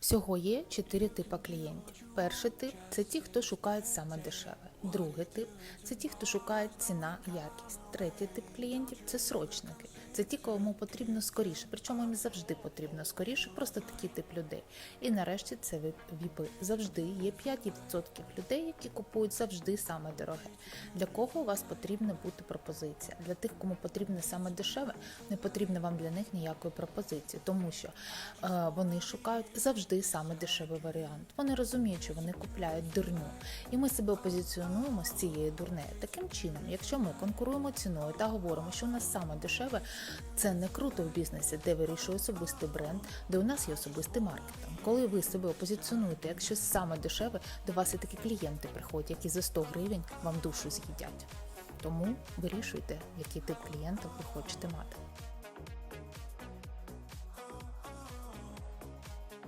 Всього є чотири типи клієнтів. Перший тип це ті, хто шукають саме дешеве. Другий тип це ті, хто шукає ціна, якість. Третій тип клієнтів це срочники. Це ті, кому потрібно скоріше. Причому їм завжди потрібно скоріше, просто такий тип людей. І нарешті це віпи. Завжди є 5% людей, які купують завжди саме дороге. Для кого у вас потрібна бути пропозиція? Для тих, кому потрібне саме дешеве, не потрібно вам для них ніякої пропозиції, тому що е, вони шукають завжди саме дешевий варіант. Вони розуміють, що вони купляють дурню. І ми себе позиціонуємо з цією дурнею. Таким чином, якщо ми конкуруємо ціною та говоримо, що у нас саме дешеве, це не круто в бізнесі, де вирішує особистий бренд, де у нас є особистий маркетинг. Коли ви себе позиціонуєте, як щось саме дешеве, до вас і такі клієнти приходять, які за 100 гривень вам душу з'їдять. Тому вирішуйте, який тип клієнтів ви хочете мати.